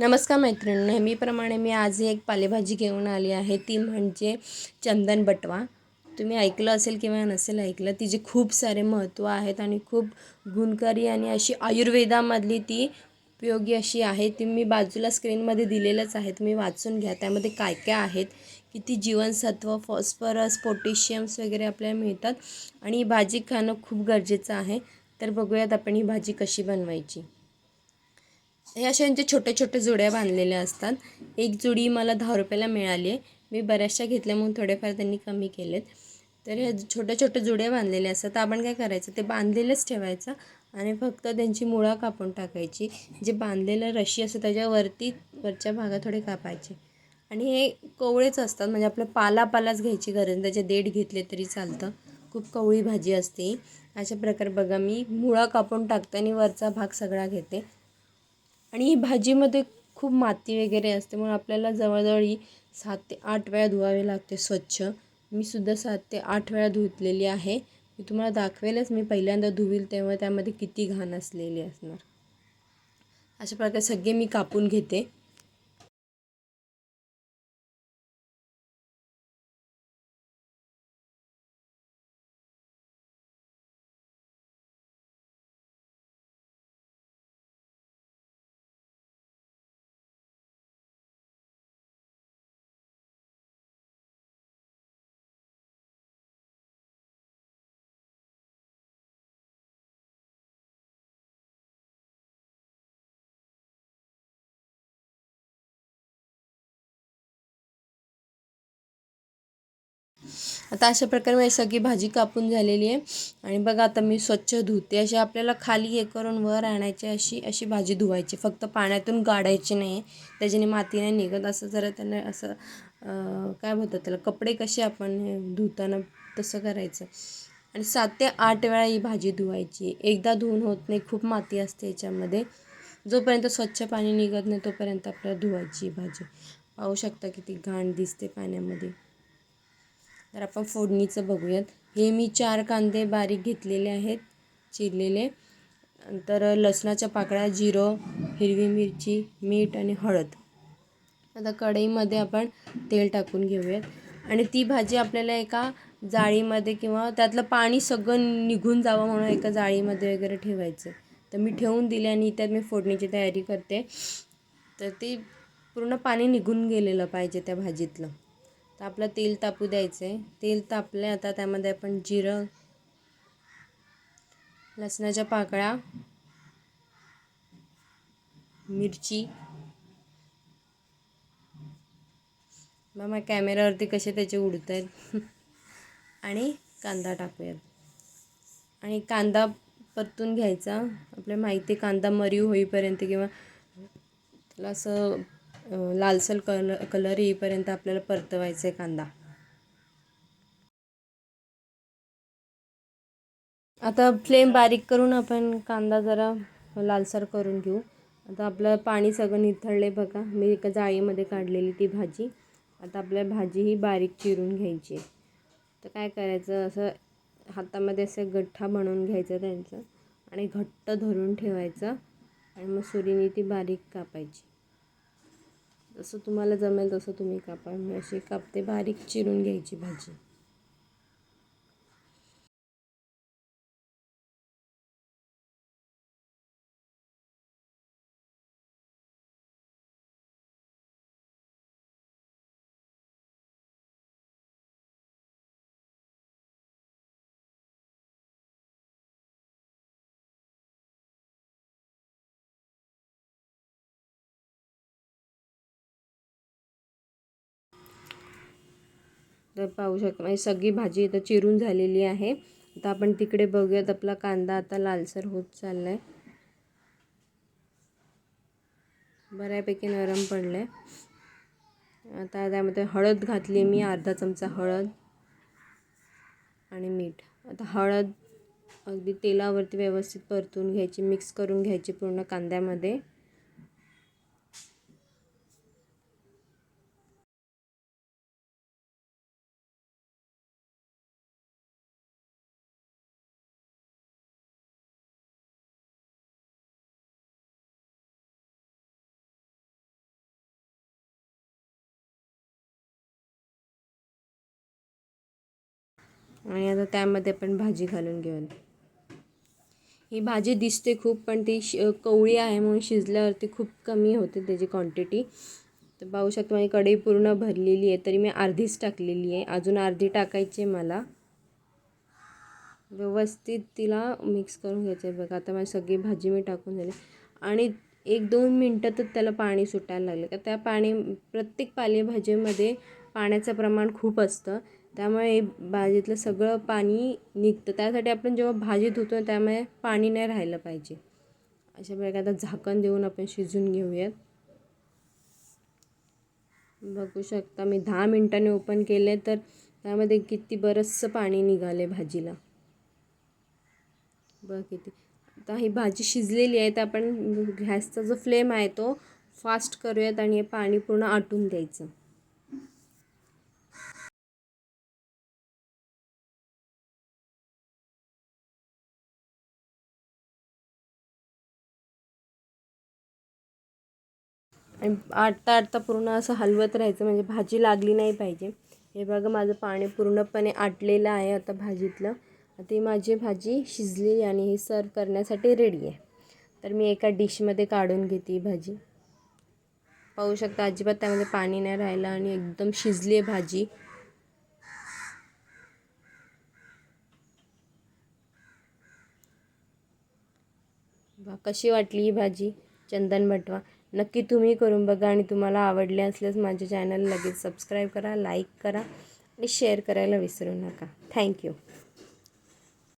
नमस्कार मैत्रिणी नेहमीप्रमाणे मी आज एक पालेभाजी घेऊन आली आहे. ती म्हणजे चंदन बटवा. तुम्ही ऐकलं असेल किंवा नसेल ऐकलं तिचे खूप सारे महत्त्व आहेत आणि खूप गुणकारी आणि अशी आयुर्वेदामधली ती उपयोगी अशी आहे. ती मी बाजूला स्क्रीनमध्ये दिलेलंच आहे. तुम्ही वाचून घ्या. त्यामध्ये काय काय आहेत? किती जीवनसत्व फॉस्फरस पोटॅशियम्स वगैरे आपल्याला मिळतात. आणि ही भाजी खाणं खूप गरजेचं आहे. तर बघूयात आपण ही भाजी कशी बनवायची. हे अशा यांचे छोटे छोटे जुड्या बांधलेल्या असतात. एक जुडी मला दहा रुपयाला मिळाली आहे. मी बऱ्याचशा घेतल्या म्हणून थोडेफार त्यांनी कमी केलेत. तर हे छोटे छोटे जुडे बांधलेले असतात. तर आपण काय करायचं ते बांधलेलंच ठेवायचं आणि फक्त त्यांची मुळा कापून टाकायची. जे बांधलेलं रशी असतं त्याच्यावरती वरच्या भागात थोडे कापायचे. आणि हे कोवळेच असतात. म्हणजे आपलं पालापालाच घ्यायची गरज त्याचे देठ घेतले तरी चालतं. खूप कवळी भाजी असते अशा प्रकारे बघा मी मुळा कापून टाकते आणि वरचा भाग सगळा घेते. आणि ही भाजीमध्ये खूप माती वगैरे असते म्हणून आपल्याला जवळजवळ ही सात ते आठ वेळा धुवावे लागते स्वच्छ. मी सुद्धा सात ते आठ वेळा धुतलेली आहे. मी तुम्हाला दाखवेलच मी पहिल्यांदा धुवील तेव्हा त्यामध्ये किती घाण असलेली असणार. अशा प्रकारे सगळे मी कापून घेते. आता अशा प्रकारे माझी सगळी भाजी कापून झालेली आहे. आणि बघा आता मी स्वच्छ धुते. अशी आपल्याला खाली हे करून वर आणायची अशी अशी भाजी धुवायची. फक्त पाण्यातून गाडायची नाही. त्याच्याने माती नाही निघत. असं जरा त्यांना असं काय म्हणतात त्याला कपडे कसे आपण धुताना तसं करायचं. आणि सात ते आठ वेळा ही भाजी धुवायची. एकदा धुवून होत नाही खूप माती असते याच्यामध्ये. जोपर्यंत स्वच्छ पाणी निघत नाही तोपर्यंत आपल्याला धुवायची भाजी. पाहू शकता किती घाण दिसते पाण्यामध्ये. तर आपण फोडणीचं बघूयात. हे मी चार कांदे बारीक घेतलेले आहेत चिरलेले. नंतर लसणाच्या पाकळ्या जिरं हिरवी मिरची मीठ आणि हळद. आता कढईमध्ये आपण तेल टाकून घेऊयात. आणि ती भाजी आपल्याला एका जाळीमध्ये किंवा त्यातलं पाणी सगळं निघून जावं म्हणून एका जाळीमध्ये वगैरे ठेवायचं. तर मी ठेवून दिले आणि त्यात मी फोडणीची तयारी करते. तर ती पूर्ण पाणी निघून गेलेलं पाहिजे त्या भाजीतलं. तर आपलं तेल तापू द्यायचं आहे. तेल तापले आता त्यामध्ये आपण जिरं लसणाच्या पाकळ्या मिरची. मग कॅमेऱ्यावरती कसे त्याचे उडत आहेत आणि कांदा टाकूयात. आणि कांदा परतून घ्यायचा. आपल्या माहिती कांदा मरीव होईपर्यंत किंवा त्याला असं लालसर कलर कलर येईपर्यंत आपल्याला परतवायचा आहे कांदा. आता फ्लेम बारीक करून आपण कांदा जरा लालसर करून घेऊ. आता आपलं पाणी सगळं निथळले बघा. मी एका जाळीमध्ये काढलेली ती भाजी. आता आपल्या भाजी ही बारीक चिरून घ्यायची आहे. तर काय करायचं? असं हातामध्ये असं गठ्ठा बनवून घ्यायचं त्यांचं आणि घट्ट धरून ठेवायचं आणि मग सुरीने ती बारीक कापायची. जसं तुम्हाला जमेल तसं तुम्ही कापा. मी अशी कापते बारीक चिरून घ्यायची भाजी. तर पाहू शक म्हणजे सगळी भाजी इथं चिरून झालेली आहे. आता आपण तिकडे बघूयात आपला कांदा आता लालसर होत चालला आहे बऱ्यापैकी नरम पडलं आहे आता त्यामध्ये हळद घातली मी अर्धा चमचा हळद आणि मीठ. आता हळद अगदी तेलावरती व्यवस्थित परतून घ्यायची मिक्स करून घ्यायची पूर्ण कांद्यामध्ये. आणि आता त्यामध्ये आपण भाजी घालून घेऊन. ही भाजी दिसते खूप पण ती श कवळी आहे म्हणून शिजल्यावरती खूप कमी होते त्याची क्वांटिटी तर पाहू शकतो माझी कढई पूर्ण भरलेली आहे तरी मी अर्धीच टाकलेली आहे. अजून अर्धी टाकायची आहे मला. व्यवस्थित तिला मिक्स करून घ्यायचं आहे बघा. आता माझी सगळी भाजी मी टाकून झाली. आणि एक दोन मिनटातच त्याला पाणी सुटायला लागलं. का त्या पाणी प्रत्येक पालेभाजीमध्ये पाण्याचं प्रमाण खूप असतं. त्यामुळे भाजीतलं सगळं पाणी निघतं. त्यासाठी आपण जेव्हा भाजी धुतो त्यामुळे पाणी नाही राहिलं पाहिजे. अशा प्रकारे आता झाकण देऊन आपण शिजून घेऊयात. बघू शकता मी दहा मिनटांनी ओपन केले तर त्यामध्ये किती बरंचसं पाणी निघाले भाजीला. बघ किती. आता ही भाजी शिजलेली आहे तर आपण गॅसचा जो फ्लेम आहे तो फास्ट करूयात आणि हे पाणी पूर्ण आटून द्यायचं. आणि आटता आटता पूर्ण असं हलवत राहायचं म्हणजे भाजी लागली नाही पाहिजे. हे बघा माझं पाणी पूर्णपणे आटलेलं आहे आता भाजीतलं. ती माझी भाजी शिजली आणि ही सर्व करण्यासाठी रेडी आहे. तर मी एका डिशमध्ये काढून घेते ही भाजी. पाहू शकता अजिबात त्यामध्ये पाणी नाही राहिलं आणि एकदम शिजली आहे भाजी. कशी वाटली ही भाजी चंदन भटवा नक्की तुम्ही करून बघा आणि तुम्हाला आवडले असल्यास माझ्या चॅनल लगेच सबस्क्राईब करा लाईक करा आणि शेअर करायला विसरू नका. थँक्यू